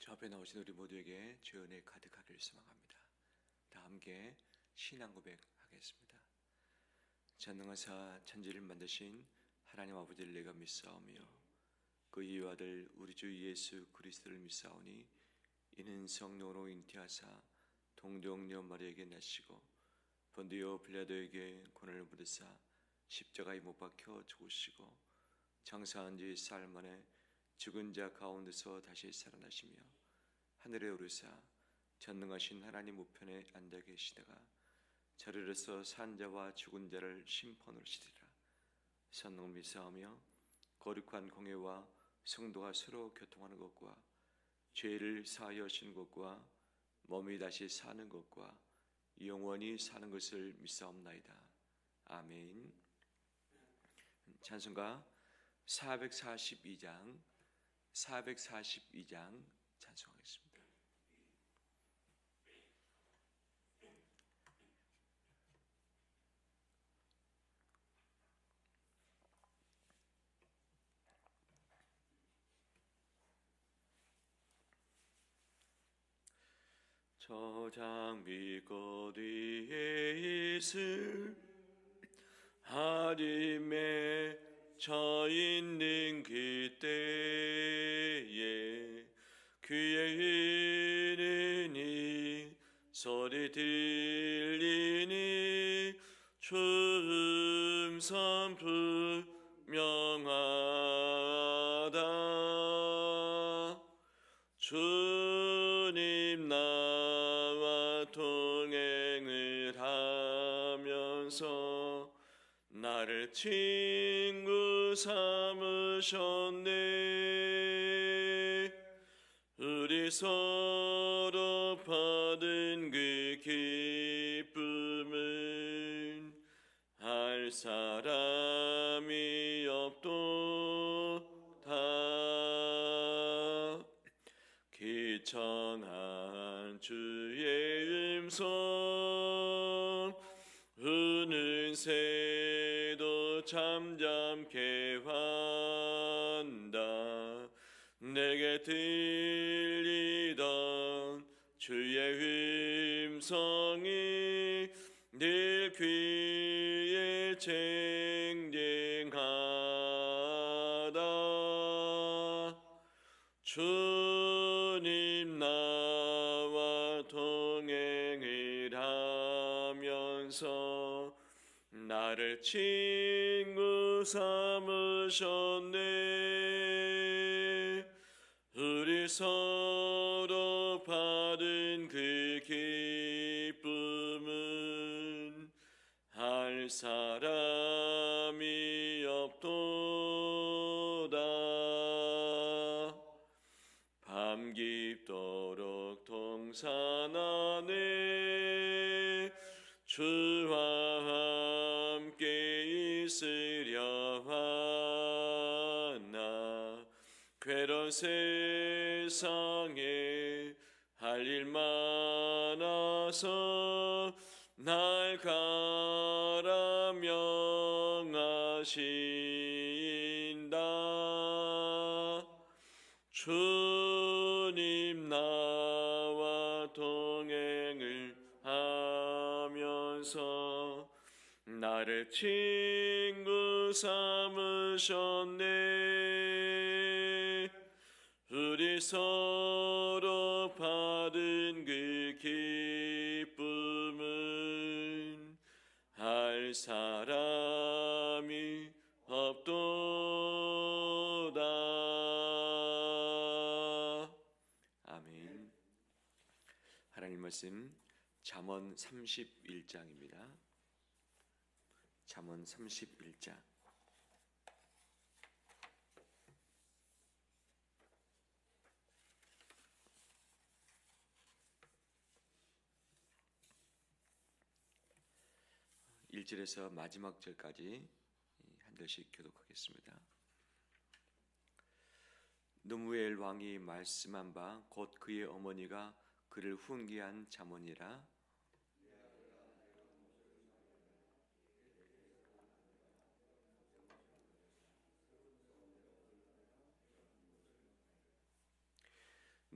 저 앞에 나오신 우리 모두에게 주의 은혜 가득하기를 소망합니다. 다 함께 신앙 고백하겠습니다. 전능하사 천지를 만드신 하나님 아버지를 내가 믿사오며 그 이의 아들 우리 주 예수 그리스도를 믿사오니 이는 성령으로 잉태하사 동정녀 마리에게 나시고 본디오 빌라도에게 권한을 부르사 십자가에 못 박혀 죽으시고 장사한 지 사흘 만에 죽은 자 가운데서 다시 살아나시며 하늘에 오르사 전능하신 하나님 우편에 앉아 계시다가 자리로서 산 자와 죽은 자를 심판으로 시리라 선능 미사하며 거룩한 공예와 성도가 서로 교통하는 것과 죄를 사하여 하시는 것과 몸이 다시 사는 것과 영원히 사는 것을 믿사옵나이다. 아멘. 찬송가 442장 442장 찬송하겠습니다. 저 장미 꽃 위에 있을 하림에 저 있는 그때에 귀에 이르니 소리 들리니 춤선 분명하다. 주님 나와 동행을 하면서 나를 친구 삼으셨네. 우리 서로 받은 그 기쁨은 할 사람이 없도다 기청한 주의 음성 우는 새도 잠잠케 한다. 내게 들리던 주의 음성이 밤 깊도록 안에 주와 함께 있으려 하나. 괴로운 세 친구 삼으셨네 우리 서로 받은 그 기쁨은 할 사람이 없도다. 아멘. 하나님 말씀 잠언 31장입니다. 잠언 31장. 일절에서 마지막 절까지 한 절씩 교독하겠습니다. 누무엘 왕이 말씀한 바 곧 그의 어머니가 그를 훈계한 잠언이라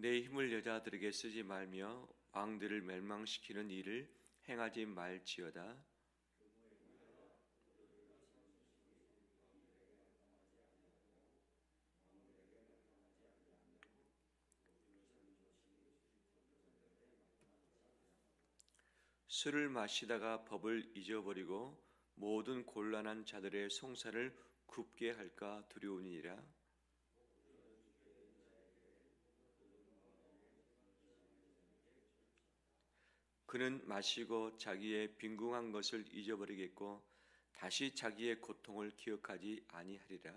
내 힘을 여자들에게 쓰지 말며 왕들을 멸망시키는 일을 행하지 말지어다. 술을 마시다가 법을 잊어버리고 모든 곤란한 자들의 송사를 굽게 할까 두려우니라. 그는 마시고 자기의 빈궁한 것을 잊어버리겠고 다시 자기의 고통을 기억하지 아니하리라.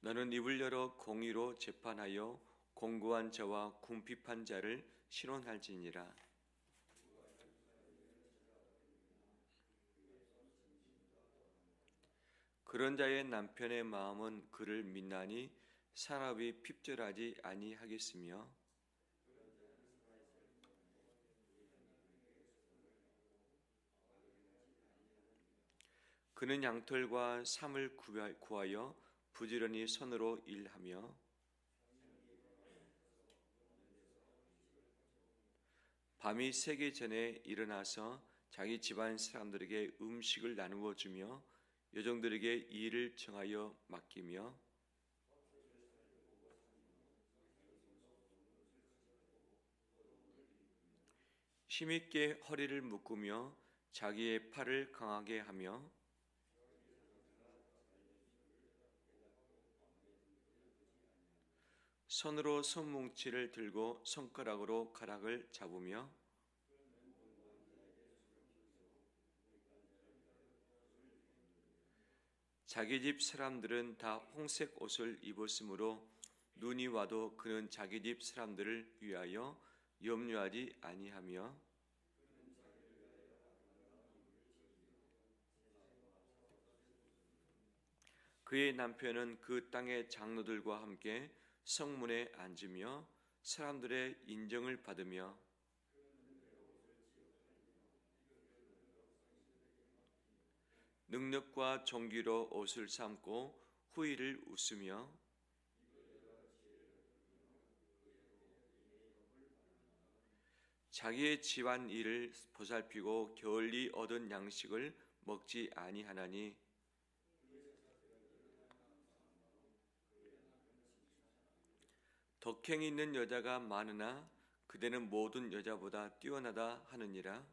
너는 입을 열어 공의로 재판하여 공고한 자와 궁핍한 자를 신원할지니라. 그런 자의 남편의 마음은 그를 믿나니 사람이 핍절하지 아니하겠으며 그는 양털과 삼을 구하여 부지런히 손으로 일하며 밤이 새기 전에 일어나서 자기 집안 사람들에게 음식을 나누어 주며 여종들에게 일을 정하여 맡기며 힘있게 허리를 묶으며 자기의 팔을 강하게 하며 손으로 손뭉치를 들고 손가락으로 가락을 잡으며 자기 집 사람들은 다 홍색 옷을 입었으므로 눈이 와도 그는 자기 집 사람들을 위하여 염려하지 아니하며 그의 남편은 그 땅의 장로들과 함께 성문에 앉으며 사람들의 인정을 받으며 능력과 종기로 옷을 삼고 후일을 웃으며 자기의 집안 일을 보살피고 게을리 얻은 양식을 먹지 아니하나니 덕행이 있는 여자가 많으나 그대는 모든 여자보다 뛰어나다 하느니라.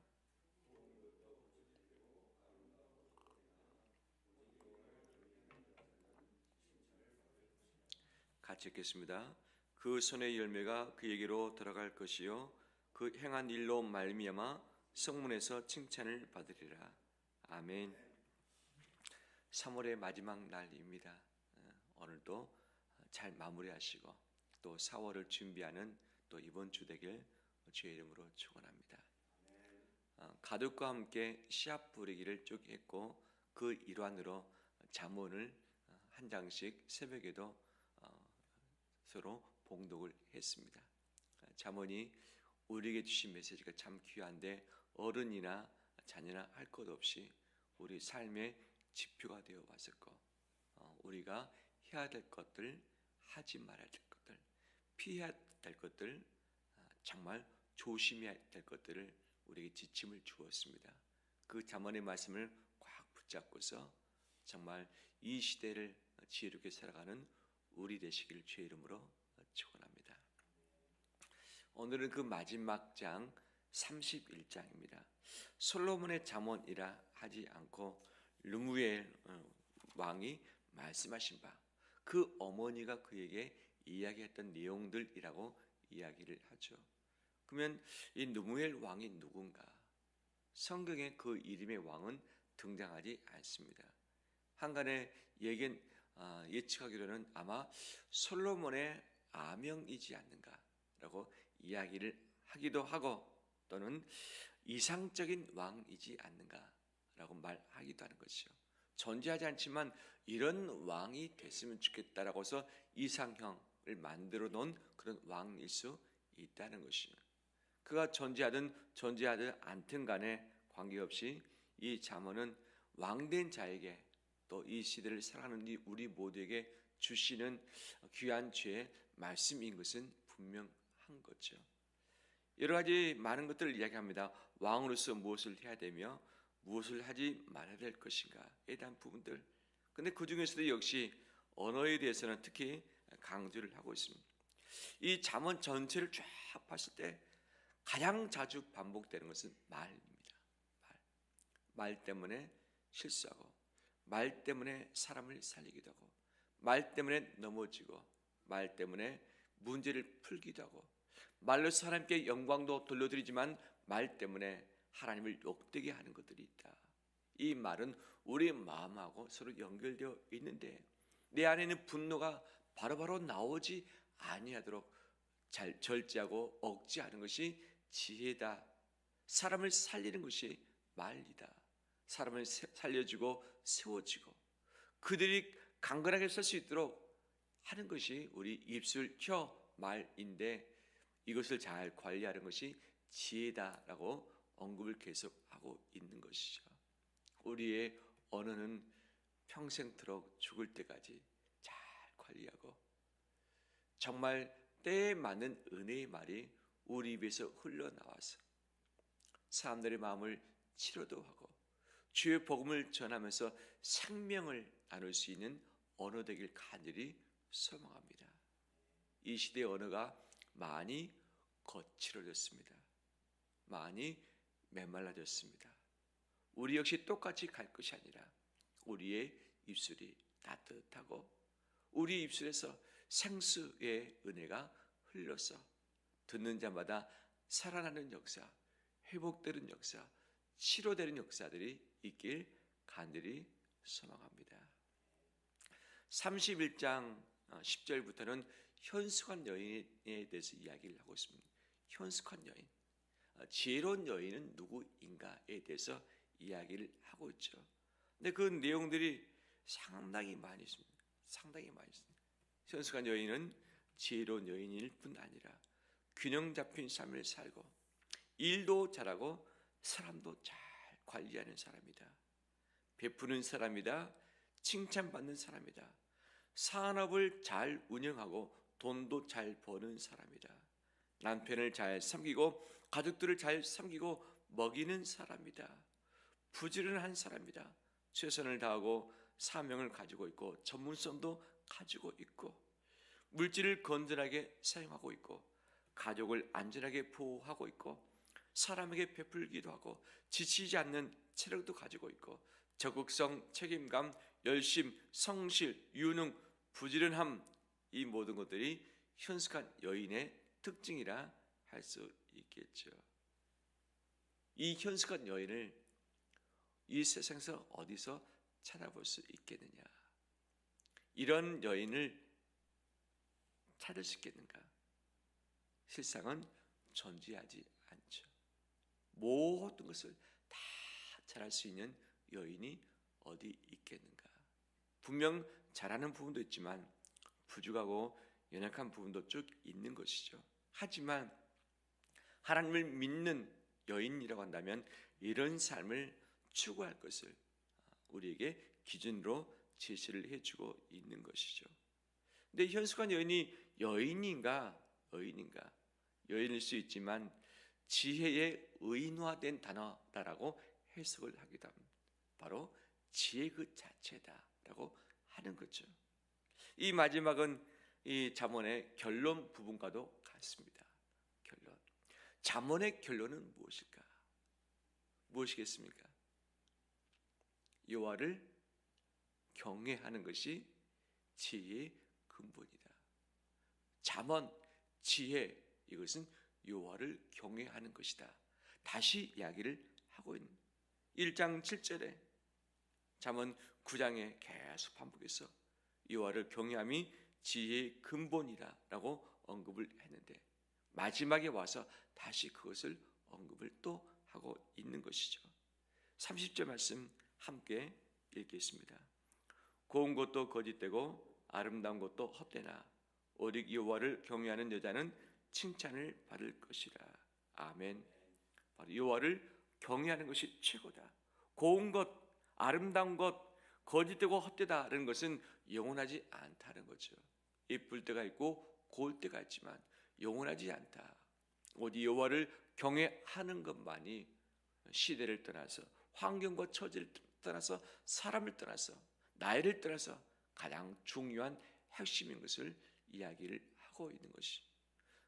같이 읽겠습니다. 그 손의 열매가 그에게로 들어갈 것이요 그 행한 일로 말미암아 성문에서 칭찬을 받으리라. 아멘. 3월의 마지막 날입니다. 어, 오늘도 잘 마무리하시고 또 4월을 준비하는 또 이번 주 되길 주의 이름으로 축원합니다. 어, 가족과 함께 씨앗 뿌리기를 쭉 했고 그 일환으로 잠언을 어, 한 장씩 새벽에도 어, 서로 봉독을 했습니다. 잠언이 우리에게 주신 메시지가 참 귀한데 어른이나 자녀나 할 것 없이 우리 삶의 지표가 되어 왔을 거. 우리가 해야 될 것들, 하지 말아야 될 피해야 될 것들, 정말 조심해야 될 것들을 우리에게 지침을 주었습니다. 그 잠언의 말씀을 꽉 붙잡고서 정말 이 시대를 지혜롭게 살아가는 우리 되시길 주의 이름으로 축원합니다. 오늘은 그 마지막 장 31장입니다. 솔로몬의 잠언이라 하지 않고 르무엘 왕이 말씀하신 바 그 어머니가 그에게 이야기했던 내용들이라고 이야기를 하죠. 그러면 이 누무엘 왕이 누군가? 성경에 그 이름의 왕은 등장하지 않습니다. 한간에 예견 아, 예측하기로는 아마 솔로몬의 아명이지 않는가라고 이야기를 하기도 하고 또는 이상적인 왕이지 않는가라고 말하기도 하는 것이죠. 존재하지 않지만 이런 왕이 됐으면 좋겠다라고 해서 이상형을 만들어 놓은 그런 왕일 수 있다는 것이죠. 그가 존재하든 존재하든 않든 간에 관계없이 이 잠언은 왕된 자에게 또 이 시대를 살아가는 이 우리 모두에게 주시는 귀한 죄의 말씀인 것은 분명한 거죠. 여러 가지 많은 것들을 이야기합니다. 왕으로서 무엇을 해야 되며 무엇을 하지 말아야 될 것인가에 대한 부분들. 근데 그 중에서도 역시 언어에 대해서는 특히 강조를 하고 있습니다. 이 잠언 전체를 쫙 봤을 때 가장 자주 반복되는 것은 말입니다. 말. 말 때문에 실수하고 말 때문에 사람을 살리기도 하고 말 때문에 넘어지고 말 때문에 문제를 풀기도 하고 말로 사람께 영광도 돌려드리지만 말 때문에 하나님을 욕되게 하는 것들이 있다. 이 말은 우리 마음하고 서로 연결되어 있는데 내 안에는 분노가 바로바로 나오지 아니하도록 잘 절제하고 억제하는 것이 지혜다. 사람을 살리는 것이 말이다. 사람을 살려주고 세워지고 그들이 강건하게 설 수 있도록 하는 것이 우리 입술 혀 말인데 이것을 잘 관리하는 것이 지혜다라고 언급을 계속하고 있는 것이죠. 우리의 언어는 평생토록 죽을 때까지 잘 관리하고 정말 때에 맞는 은혜의 말이 우리 입에서 흘러나와서 사람들의 마음을 치료도 하고 주의 복음을 전하면서 생명을 나눌 수 있는 언어 되길 간절히 소망합니다. 이 시대의 언어가 많이 거칠어졌습니다. 많이 메말라졌습니다. 우리 역시 똑같이 갈 것이 아니라 우리의 입술이 따뜻하고 우리 입술에서 생수의 은혜가 흘러서 듣는 자마다 살아나는 역사, 회복되는 역사, 치료되는 역사들이 있길 간절히 소망합니다. 31장 10절부터는 현숙한 여인에 대해서 이야기를 하고 있습니다. 현숙한 여인. 어, 지혜로운 여인은 누구인가에 대해서 이야기를 하고 있죠. 근데 그 내용들이 상당히 많이 있습니다. 상당히 많이 있습니다. 현숙한 여인은 지혜로운 여인일 뿐 아니라 균형 잡힌 삶을 살고 일도 잘하고 사람도 잘 관리하는 사람이다. 베푸는 사람이다. 칭찬받는 사람이다. 산업을 잘 운영하고 돈도 잘 버는 사람이다. 남편을 잘 섬기고 가족들을 잘 섬기고 먹이는 사람이다. 부지런한 사람이다. 최선을 다하고 사명을 가지고 있고 전문성도 가지고 있고 물질을 건전하게 사용하고 있고 가족을 안전하게 보호하고 있고 사람에게 베풀기도 하고 지치지 않는 체력도 가지고 있고 적극성, 책임감, 열심, 성실, 유능, 부지런함 이 모든 것들이 현숙한 여인의 특징이라 할 수 있겠죠. 이 현숙한 여인을 이 세상에서 어디서 찾아볼 수 있겠느냐? 이런 여인을 찾을 수 있겠는가? 실상은 존재하지 않죠. 모든 것을 다 잘할 수 있는 여인이 어디 있겠는가? 분명 잘하는 부분도 있지만 부족하고 연약한 부분도 쭉 있는 것이죠. 하지만 하나님을 믿는 여인이라고 한다면 이런 삶을 추구할 것을 우리에게 기준으로 제시를 해주고 있는 것이죠. 근데 현숙한 여인이 여인인가 여인인가 여인일 수 있지만 지혜의 의인화된 단어다라고 해석을 하기도 합니다. 바로 지혜 그 자체다라고 하는 거죠. 이 마지막은 이 잠언의 결론 부분과도 같습니다. 결론. 잠언의 결론은 무엇일까? 무엇이겠습니까? 여호와를 경외하는 것이 지혜의 근본이다. 잠언 지혜 이것은 여호와를 경외하는 것이다. 다시 이야기를 하고 있는 1장 7절에 잠언 9장에 계속 반복해서 여호와를 경외함이 지혜의 근본이다라고 언급을 했는데 마지막에 와서 다시 그것을 언급을 또 하고 있는 것이죠. 30절 말씀 함께 읽겠습니다. 고운 것도 거짓되고 아름다운 것도 헛되나 오직 여호와를 경외하는 여자는 칭찬을 받을 것이라. 아멘. 바로 여호와를 경외하는 것이 최고다. 고운 것, 아름다운 것, 거짓되고 헛되다라는 것은 영원하지 않다는 거죠. 예쁠 때가 있고 고울 때가 있지만 영원하지 않다. 오직 여호와를 경외하는 것만이 시대를 떠나서 환경과 처지를 떠나서 사람을 떠나서 나이를 떠나서 가장 중요한 핵심인 것을 이야기를 하고 있는 것이.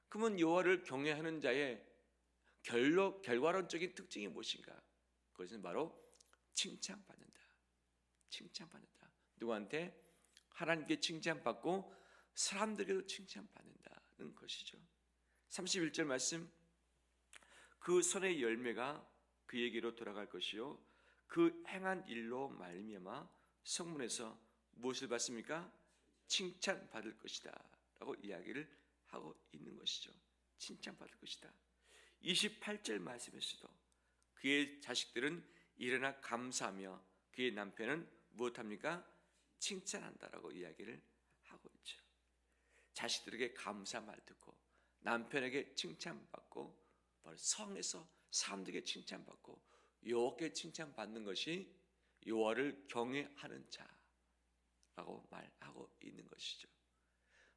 그러면 여호와를 경외하는 자의 결로 결과론적인 특징이 무엇인가? 그것은 바로 칭찬받는다. 칭찬받는다. 누구한테 하나님께 칭찬받고 사람들에게도 칭찬받는다는 것이죠. 31절 말씀 그 손의 열매가 그에게로 돌아갈 것이요 그 행한 일로 말미암아 성문에서 무엇을 받습니까? 칭찬받을 것이다 라고 이야기를 하고 있는 것이죠. 칭찬받을 것이다. 28절 말씀에서도 그의 자식들은 일어나 감사하며 그의 남편은 무엇합니까? 칭찬한다라고 이야기를 하고 있죠. 자식들에게 감사 말 듣고 남편에게 칭찬받고 성에서 사람들에게 칭찬받고 여호와께 칭찬받는 것이 여호와를 경외하는 자라고 말하고 있는 것이죠.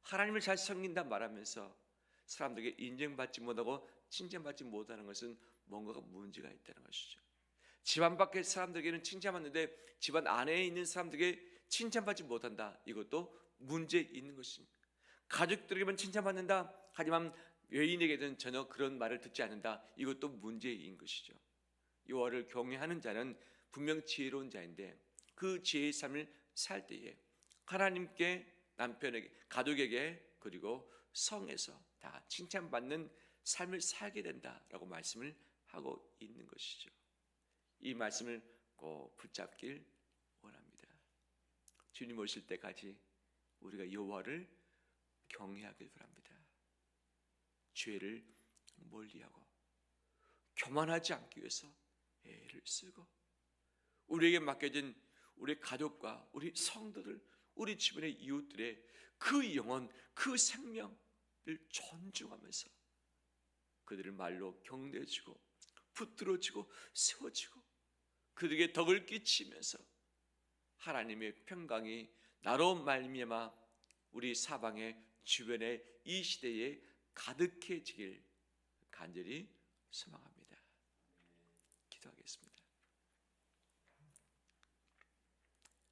하나님을 잘 섬긴다 말하면서 사람들에게 인정받지 못하고 칭찬받지 못하는 것은 뭔가가 문제가 있다는 것이죠. 집안 밖의 사람들에게는 칭찬받는데 집안 안에 있는 사람들에게 칭찬받지 못한다. 이것도 문제 있는 것입니다. 가족들에게만 칭찬받는다. 하지만 외인에게는 전혀 그런 말을 듣지 않는다. 이것도 문제인 것이죠. 여호와를 경외하는 자는 분명 지혜로운 자인데 그 지혜의 삶을 살 때에 하나님께 남편에게 가족에게 그리고 성에서 다 칭찬받는 삶을 살게 된다라고 말씀을 하고 있는 것이죠. 이 말씀을 꼭 붙잡길 원합니다. 주님 오실 때까지 우리가 여호와를 경외하길 바랍니다. 죄를 멀리하고 교만하지 않기 위해서 애를 쓰고 우리에게 맡겨진 우리 가족과 우리 성도들, 우리 주변의 이웃들의 그 영혼, 그 생명을 존중하면서 그들을 말로 격려해주고 붙들어주고 세워주고 그들에게 덕을 끼치면서 하나님의 평강이 나로 말미암아 우리 사방의 주변의 이 시대에 가득해지길 간절히 소망합니다. 기도하겠습니다.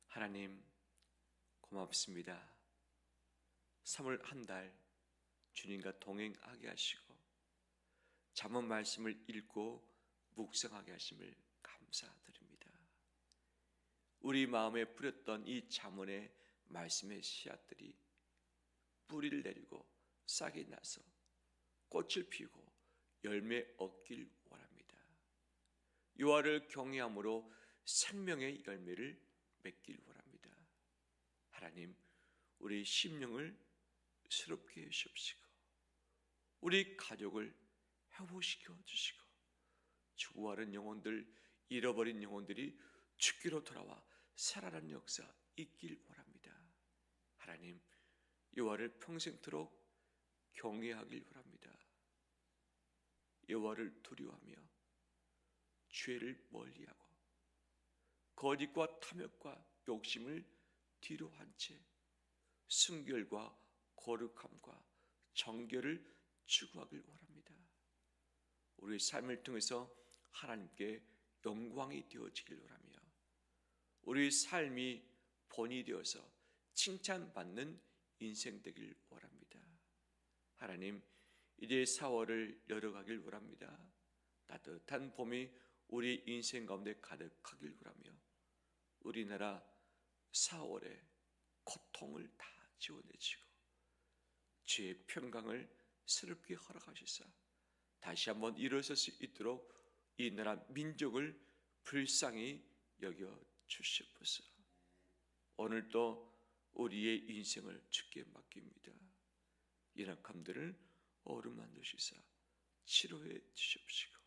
하나님 고맙습니다. 3월 한 달 주님과 동행하게 하시고 잠언 말씀을 읽고 묵상하게 하심을 감사드립니다. 우리 마음에 뿌렸던 이 잠언의 말씀의 씨앗들이 뿌리를 내리고 싹이 나서 꽃을 피우고 열매 얻길 원합니다. 여호와를 경외함으로 생명의 열매를 맺길 원합니다. 하나님, 우리 심령을 새롭게 해 주시고 우리 가족을 회복시켜 주시고 죽어가는 영혼들, 잃어버린 영혼들이 죽기로 돌아와 살아나는 역사 있길 원합니다. 하나님, 여호와를 평생토록 경외하길 원합니다. 여호와를 두려워하며 죄를 멀리하고 거짓과 탐욕과 욕심을 뒤로 한 채 순결과 거룩함과 정결을 추구하길 원합니다. 우리 삶을 통해서 하나님께 영광이 되어지길 원하며 우리 삶이 본이 되어서 칭찬받는 인생 되길 원합니다. 하나님, 이제 4월을 열어가길 원합니다. 따뜻한 봄이 우리 인생 가운데 가득하길 원하며 우리나라 4월에 고통을 다 지원해주고 죄의 평강을 새롭게 허락하시사 다시 한번 일어설 수 있도록 이 나라 민족을 불쌍히 여겨 주시옵소서. 오늘도 우리의 인생을 주께 맡깁니다. 이락함들을 어루만 두시사 치료해 주십시고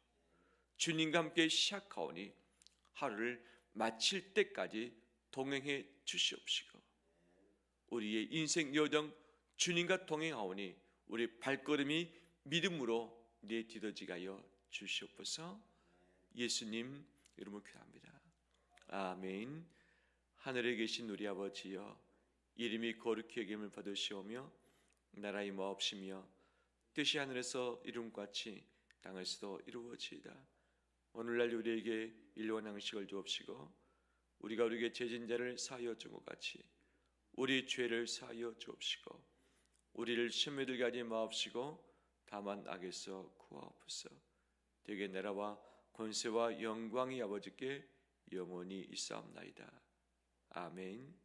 주님과 함께 시작하오니 하루를 마칠 때까지 동행해 주시옵시고 우리의 인생 여정 주님과 동행하오니 우리 발걸음이 믿음으로 내 뒤더지게 하여 주시옵소서. 예수님 이름으로 기도합니다. 아멘. 하늘에 계신 우리 아버지여 이름이 거룩히 여김을 받으시오며 나라의 마옵시며 뜻이 하늘에서 이룬같이 땅에서도 이루어지이다 오늘날 우리에게 일용할 양식을 주옵시고 우리가 우리에게 죄진 자를 사하여 준 것 같이 우리 죄를 사하여 주옵시고 우리를 시험에 들게 하지 마옵시고 다만 악에서 구하옵소서. 되게 나라와 권세와 영광이 아버지께 영원히 있사옵나이다. 아멘